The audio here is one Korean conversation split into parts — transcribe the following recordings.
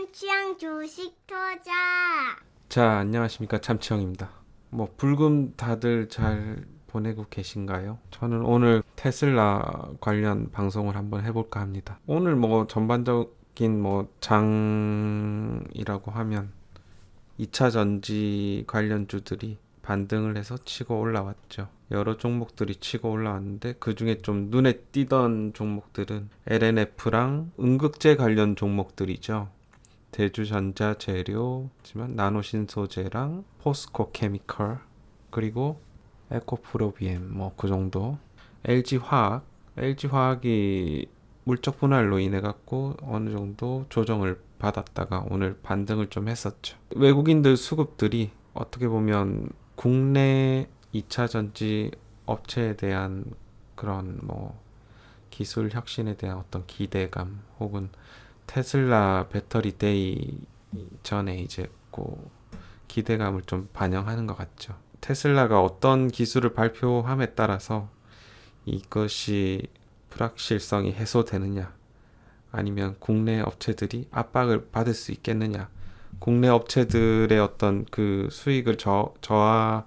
참치양 주식 투자. 자, 안녕하십니까. 참치형입니다. 뭐, 불금 다들 잘 보내고 계신가요? 저는 오늘 테슬라 관련 방송을 한번 해볼까 합니다. 오늘 뭐, 전반적인 뭐, 장이라고 하면 2차 전지 관련주들이 반등을 해서 치고 올라왔죠. 여러 종목들이 치고 올라왔는데 그 중에 좀 눈에 띄던 종목들은 LNF랑 응급제 관련 종목들이죠. 대주전자 재료지만 나노신소재랑 포스코 케미컬 그리고 에코프로비엠 뭐 그 정도 LG 화학 LG 화학이 물적 분할로 인해 갖고 어느 정도 조정을 받았다가 오늘 반등을 좀 했었죠. 외국인들 수급들이 어떻게 보면 국내 2차 전지 업체에 대한 그런 뭐 기술 혁신에 대한 어떤 기대감 혹은 테슬라 배터리 데이 전에 이제 그 기대감을 좀 반영하는 것 같죠. 테슬라가 어떤 기술을 발표함에 따라서 이것이 불확실성이 해소되느냐, 아니면 국내 업체들이 압박을 받을 수 있겠느냐, 국내 업체들의 어떤 그 수익을 저, 저하할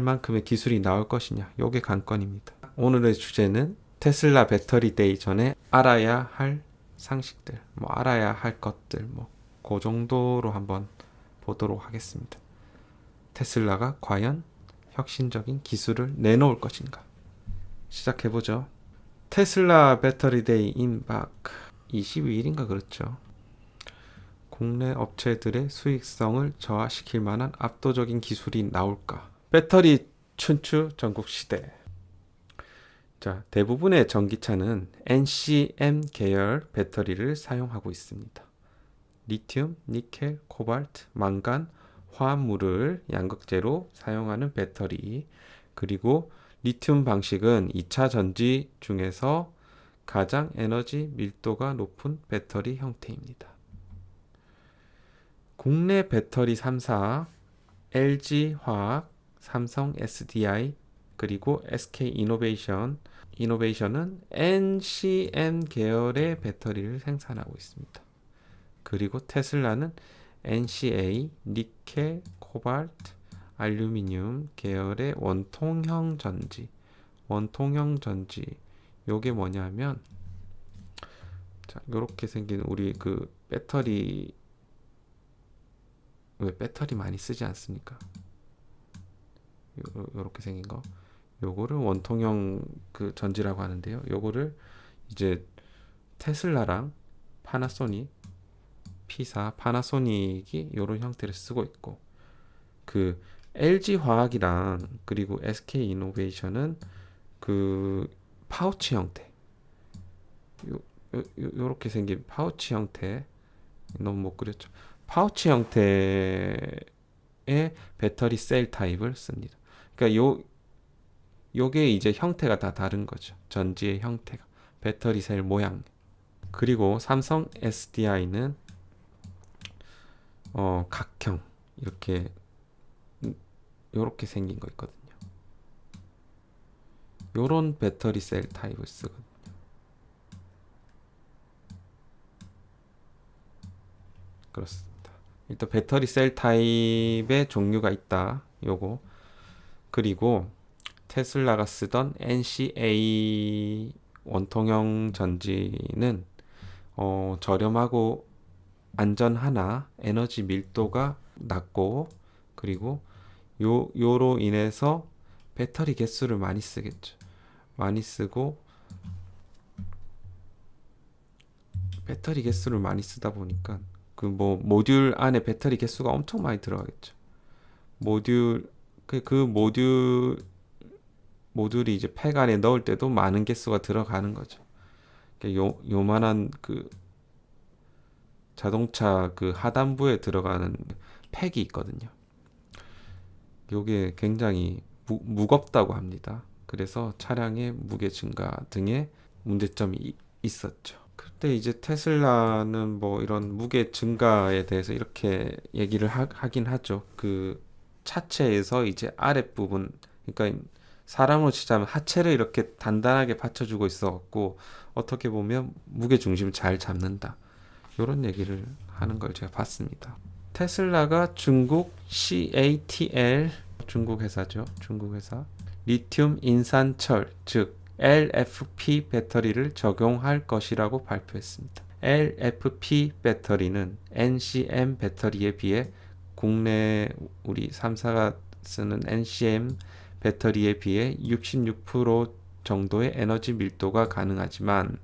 만큼의 기술이 나올 것이냐, 요게 관건입니다. 오늘의 주제는 테슬라 배터리 데이 전에 알아야 할 상식들, 뭐 알아야 할 것들, 뭐 그 정도로 한번 보도록 하겠습니다. 테슬라가 과연 혁신적인 기술을 내놓을 것인가? 시작해 보죠. 테슬라 배터리 데이 인박 22일인가 그렇죠. 국내 업체들의 수익성을 저하시킬 만한 압도적인 기술이 나올까? 배터리 춘추 전국 시대. 자, 대부분의 전기차는 NCM 계열 배터리를 사용하고 있습니다. 리튬, 니켈, 코발트, 망간, 화합물을 양극재로 사용하는 배터리, 그리고 리튬 방식은 2차 전지 중에서 가장 에너지 밀도가 높은 배터리 형태입니다. 국내 배터리 3사 LG 화학, 삼성 SDI, 그리고 SK 이노베이션, 이노베이션은 NCM 계열의 배터리를 생산하고 있습니다. 그리고 테슬라는 NCA, 니켈, 코발트, 알루미늄 계열의 원통형 전지. 원통형 전지. 요게 뭐냐면 자, 요렇게 생긴 우리 그 배터리 왜 배터리 많이 쓰지 않습니까? 요, 요렇게 생긴 거. 요거를 원통형 그 전지라고 하는데요. 요거를 이제 테슬라랑 파나소닉 P사 파나소닉이 이런 형태를 쓰고 있고 그 LG 화학이랑 그리고 SK 이노베이션은 그 파우치 형태. 요, 요, 요렇게 생긴 파우치 형태. 너무 못 그렸죠. 파우치 형태의 배터리 셀 타입을 씁니다. 그러니까 요 요게 이제 형태가 다 다른 거죠 전지의 형태가 배터리 셀 모양 그리고 삼성 SDI는 어, 각형 이렇게 요렇게 생긴 거 있거든요. 요런 배터리 셀 타입을 쓰거든요. 그렇습니다. 일단 배터리 셀 타입의 종류가 있다. 요거. 그리고 테슬라가 쓰던 NCA 원통형 전지는 어, 저렴하고 안전하나 에너지 밀도가 낮고 그리고 요 요로 인해서 배터리 개수를 많이 쓰겠죠. 많이 쓰고 배터리 개수를 많이 쓰다 보니까 그 뭐 모듈 안에 배터리 개수가 엄청 많이 들어가겠죠. 모듈 그, 그 모듈 모듈이 이제 팩 안에 넣을 때도 많은 개수가 들어가는 거죠. 요 요만한 그 자동차 그 하단부에 들어가는 팩이 있거든요. 요게 굉장히 무, 무겁다고 합니다. 그래서 차량의 무게 증가 등의 문제점이 이, 있었죠. 그때 이제 테슬라는 뭐 이런 무게 증가에 대해서 이렇게 얘기를 하, 하긴 하죠. 그 차체에서 이제 아랫부분, 그러니까 사람으로 치자면 하체를 이렇게 단단하게 받쳐주고 있어갖고 어떻게 보면 무게 중심을 잘 잡는다. 이런 얘기를 하는 걸 제가 봤습니다. 테슬라가 중국 CATL 중국 회사죠. 중국 회사 리튬 인산철 즉 LFP 배터리를 적용할 것이라고 발표했습니다. LFP 배터리는 NCM 배터리에 비해 국내 우리 3사가 쓰는 NCM 배터리에 비해 66% 정도의 에너지 밀도가 가능하지만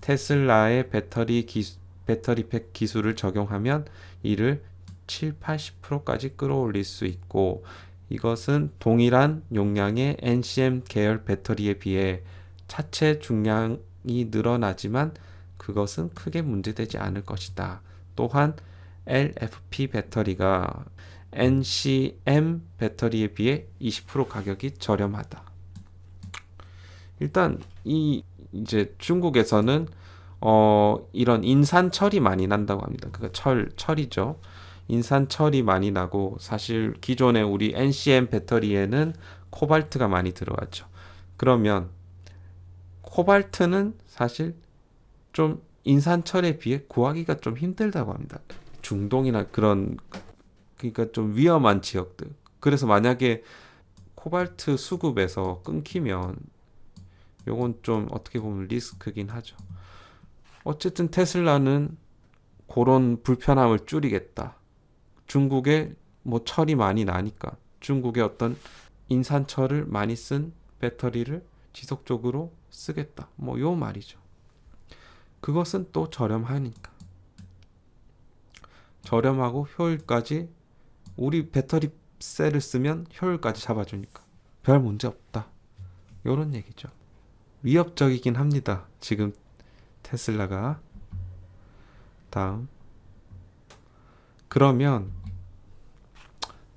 테슬라의 배터리 기수, 배터리 팩 기술을 적용하면 이를 7, 80%까지 끌어올릴 수 있고 이것은 동일한 용량의 NCM 계열 배터리에 비해 차체 중량이 늘어나지만 그것은 크게 문제되지 않을 것이다. 또한 LFP 배터리가 NCM 배터리에 비해 20% 가격이 저렴하다. 일단 이 이제 중국에서는 어 이런 인산철이 많이 난다고 합니다. 그가 철 철이죠. 인산철이 많이 나고 사실 기존의 우리 NCM 배터리에는 코발트가 많이 들어갔죠. 그러면 코발트는 사실 좀 인산철에 비해 구하기가 좀 힘들다고 합니다. 중동이나 그런 그러니까 좀 위험한 지역들. 그래서 만약에 코발트 수급에서 끊기면 요건 좀 어떻게 보면 리스크긴 하죠. 어쨌든 테슬라는 그런 불편함을 줄이겠다. 중국에 뭐 철이 많이 나니까 중국의 어떤 인산철을 많이 쓴 배터리를 지속적으로 쓰겠다. 뭐 요 말이죠. 그것은 또 저렴하니까. 저렴하고 효율까지 우리 배터리 셀을 쓰면 효율까지 잡아주니까 별 문제 없다. 요런 얘기죠. 위협적이긴 합니다. 지금 테슬라가 다음 그러면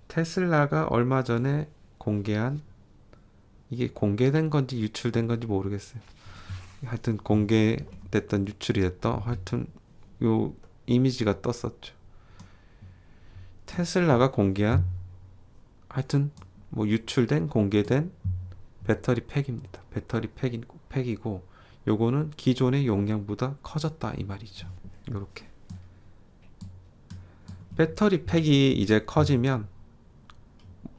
테슬라가 얼마 전에 공개한 이게 공개된 건지 유출된 건지 모르겠어요. 하여튼 공개됐던 유출이 됐던 하여튼 요 이미지가 떴었죠. 테슬라가 공개한 하여튼 뭐 유출된 공개된 배터리 팩입니다. 배터리 팩이고, 팩이고 요거는 기존의 용량보다 커졌다 이 말이죠. 요렇게 배터리 팩이 이제 커지면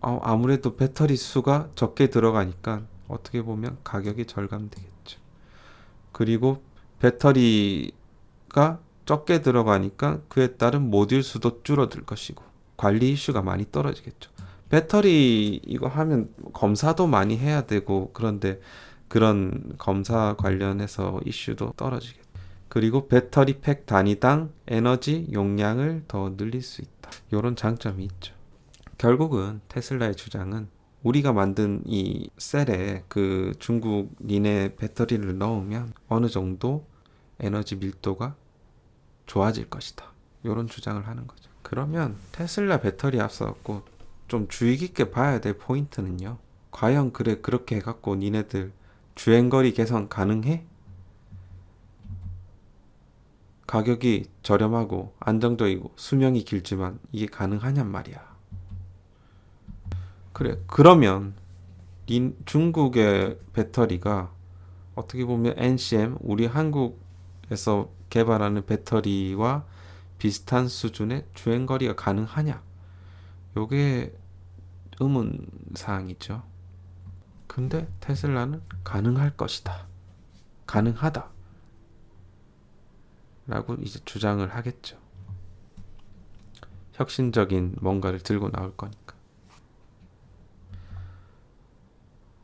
어, 아무래도 배터리 수가 적게 들어가니까 어떻게 보면 가격이 절감되겠죠. 그리고 배터리가 적게 들어가니까 그에 따른 모듈 수도 줄어들 것이고 관리 이슈가 많이 떨어지겠죠. 배터리 이거 하면 검사도 많이 해야 되고 그런데 그런 검사 관련해서 이슈도 떨어지겠죠. 그리고 배터리 팩 단위당 에너지 용량을 더 늘릴 수 있다. 이런 장점이 있죠. 결국은 테슬라의 주장은 우리가 만든 이 셀에 그 중국 니네 배터리를 넣으면 어느 정도 에너지 밀도가 좋아질 것이다. 이런 주장을 하는 거죠. 그러면 테슬라 배터리 앞서갖고 좀 주의 깊게 봐야 될 포인트는요. 과연 그래 그렇게 해갖고 니네들 주행거리 개선 가능해? 가격이 저렴하고 안정적이고 수명이 길지만 이게 가능하냔 말이야. 그래 그러면 인- 중국의 배터리가 어떻게 보면 NCM 우리 한국에서 개발하는 배터리와 비슷한 수준의 주행 거리가 가능하냐? 요게 의문 사항이죠. 근데 테슬라는 가능할 것이다. 가능하다. 라고 이제 주장을 하겠죠. 혁신적인 뭔가를 들고 나올 거니까.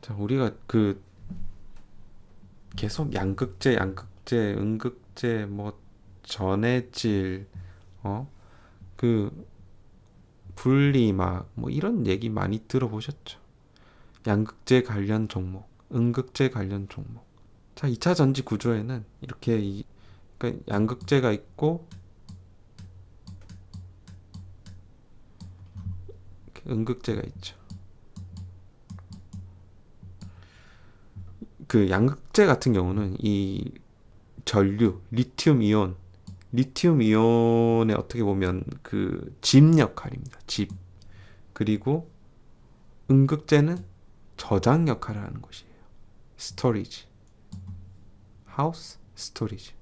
자, 우리가 그 계속 양극재, 양극재, 음극재, 뭐 전해질, 어, 그 분리막, 뭐 이런 얘기 많이 들어보셨죠? 양극재 관련 종목, 음극재 관련 종목. 자, 2차 전지 구조에는 이렇게 이, 그러니까 양극재가 있고 이렇게 음극재가 있죠. 그 양극재 같은 경우는 이 전류, 리튬 이온, 리튬 이온의 어떻게 보면 그 집 역할입니다. 집. 그리고 음극재는 저장 역할을 하는 것이에요. 스토리지. 하우스 스토리지.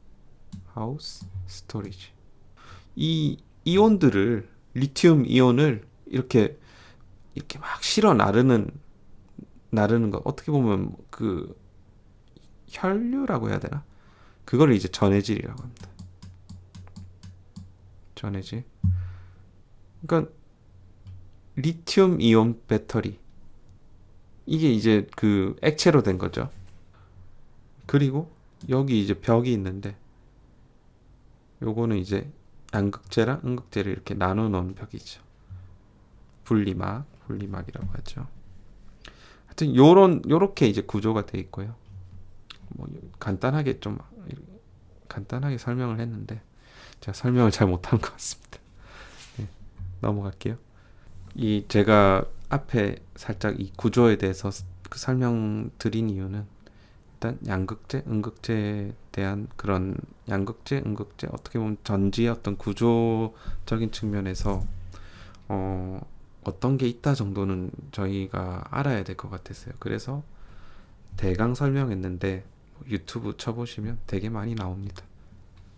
하우스 스토리지. 이 이온들을 리튬 이온을 이렇게 이렇게 막 실어 나르는 나르는 거 어떻게 보면 그 혈류라고 해야 되나? 그거를 이제 전해질이라고 합니다. 전해질. 그러니까 리튬 이온 배터리 이게 이제 그 액체로 된 거죠. 그리고 여기 이제 벽이 있는데 요거는 이제 양극재랑 음극재를 이렇게 나눠 놓은 벽이죠. 분리막, 분리막이라고 하죠. 하여튼 요런 요렇게 이제 구조가 돼 있고요. 뭐 간단하게 좀 간단하게 설명을 했는데 제가 설명을 잘 못한 것 같습니다. 네, 넘어갈게요. 이 제가 앞에 살짝 이 구조에 대해서 그 설명 드린 이유는 일단 양극재, 음극재에 대한 그런 양극재, 음극재 어떻게 보면 전지의 어떤 구조적인 측면에서 어, 어떤 게 있다 정도는 저희가 알아야 될 것 같았어요. 그래서 대강 설명했는데 유튜브 쳐보시면 되게 많이 나옵니다.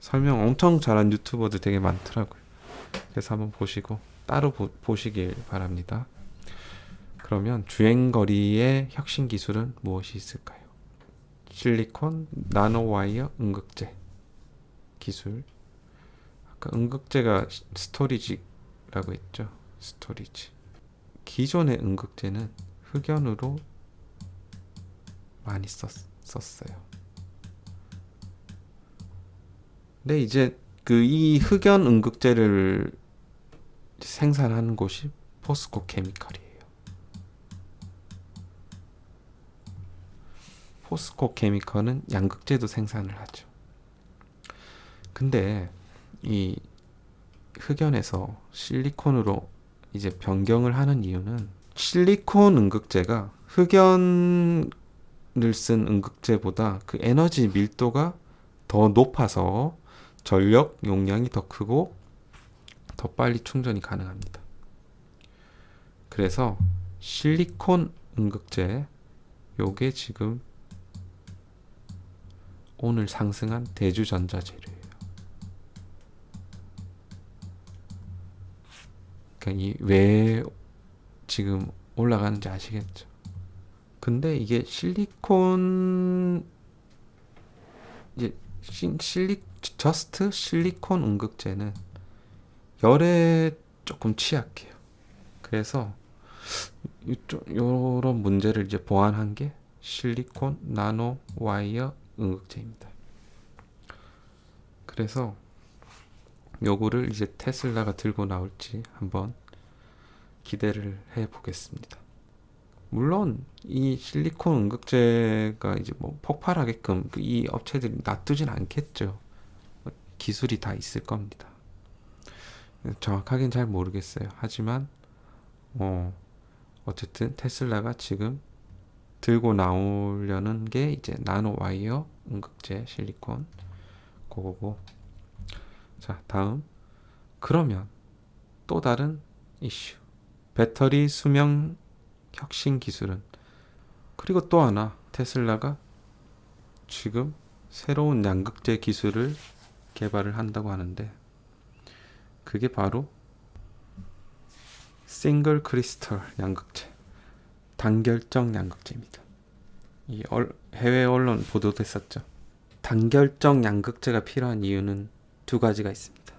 설명 엄청 잘한 유튜버들 되게 많더라고요. 그래서 한번 보시고 따로 보, 보시길 바랍니다. 그러면 주행거리의 혁신 기술은 무엇이 있을까요? 실리콘 나노와이어 음극재 기술. 아까 시- 스토리지라고 했죠. 스토리지. 기존의 음극재는 흑연으로 많이 썼, 썼어요. 근데 이제 그 이 흑연 음극재를 생산하는 곳이 포스코 케미칼이에요. 포스코 케미칼은 양극재도 생산을 하죠. 근데 이 흑연에서 실리콘으로 이제 변경을 하는 이유는 실리콘 음극재가 흑연을 쓴 음극재보다 그 에너지 밀도가 더 높아서 전력 용량이 더 크고 더 빨리 충전이 가능합니다. 그래서 실리콘 음극재 요게 지금 오늘 상승한 대주전자 재료예요. 그러니까 이 왜 지금 올라가는지 아시겠죠? 근데 이게 실리콘 이제 시- 실리 저스트 실리콘 음극재는 열에 조금 취약해요. 그래서 이쪽 요런 문제를 이제 보완한 게 실리콘 나노 와이어 음극재입니다. 그래서 요거를 이제 테슬라가 들고 나올지 한번 기대를 해 보겠습니다. 물론 이 실리콘 음극재가 이제 뭐 폭발하게끔 그이 업체들이 놔두진 않겠죠. 기술이 다 있을 겁니다. 정확하게는 잘 모르겠어요. 하지만 어 어쨌든 테슬라가 지금 들고 나오려는 게 이제 나노 와이어 음극재 실리콘 그거고 자 다음 그러면 또 다른 이슈 배터리 수명 혁신 기술은 그리고 또 하나 테슬라가 지금 새로운 양극재 기술을 개발을 한다고 하는데 그게 바로 싱글 크리스털 양극재 단결정 양극재입니다. 이 얼- 해외 언론 보도됐었죠. 단결정 양극재가 필요한 이유는 두 가지가 있습니다.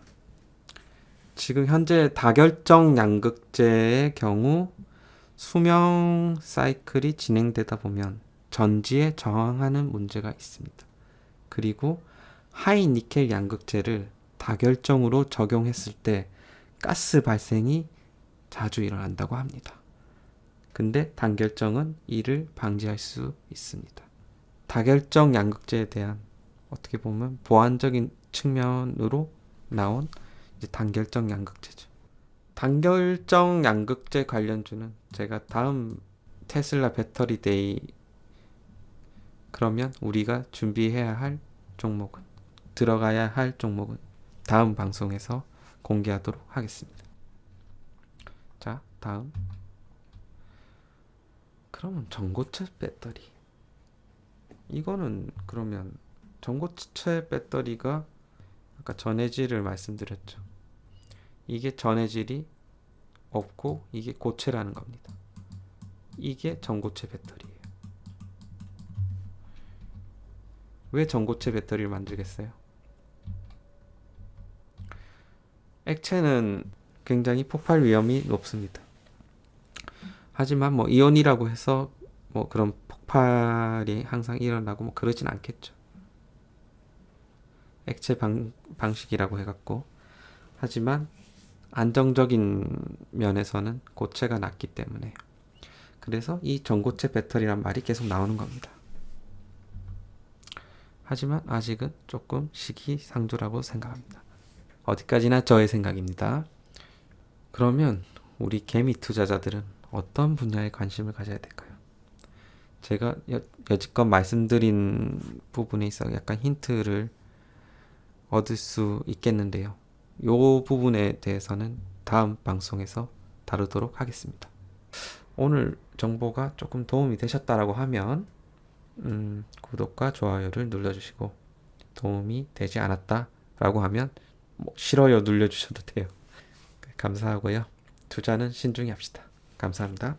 지금 현재 다결정 양극재의 경우 수명 사이클이 진행되다 보면 전지에 저항하는 문제가 있습니다. 그리고 하이 니켈 양극재를 다결정으로 적용했을 때 가스 발생이 자주 일어난다고 합니다. 근데 단결정은 이를 방지할 수 있습니다. 다결정 양극재에 대한 어떻게 보면 보완적인 측면으로 나온 단결정 양극재죠. 단결정 양극재 관련주는 제가 다음 테슬라 배터리 데이 그러면 우리가 준비해야 할 종목은 들어가야 할 종목은 다음 방송에서 공개하도록 하겠습니다. 자, 다음. 그러면 전고체 배터리. 이거는 그러면 전고체 배터리가 아까 전해질을 말씀드렸죠. 이게 전해질이 없고 이게 고체라는 겁니다. 이게 전고체 배터리예요. 왜 전고체 배터리를 만들겠어요? 액체는 굉장히 폭발 위험이 높습니다. 하지만 뭐 이온이라고 해서 뭐 그런 폭발이 항상 일어나고 뭐 그러진 않겠죠. 액체 방, 방식이라고 해갖고 하지만 안정적인 면에서는 고체가 낮기 때문에 그래서 이 전고체 배터리란 말이 계속 나오는 겁니다. 하지만 아직은 조금 시기상조라고 생각합니다. 어디까지나 저의 생각입니다. 그러면 우리 개미 투자자들은 어떤 분야에 관심을 가져야 될까요? 제가 여, 여지껏 말씀드린 부분에 있어 약간 힌트를 얻을 수 있겠는데요. 요 부분에 대해서는 다음 방송에서 다루도록 하겠습니다. 오늘 정보가 조금 도움이 되셨다라고 하면 음, 구독과 좋아요를 눌러주시고 도움이 되지 않았다라고 하면 뭐 싫어요 눌러주셔도 돼요. 감사하고요. 투자는 신중히 합시다. 감사합니다.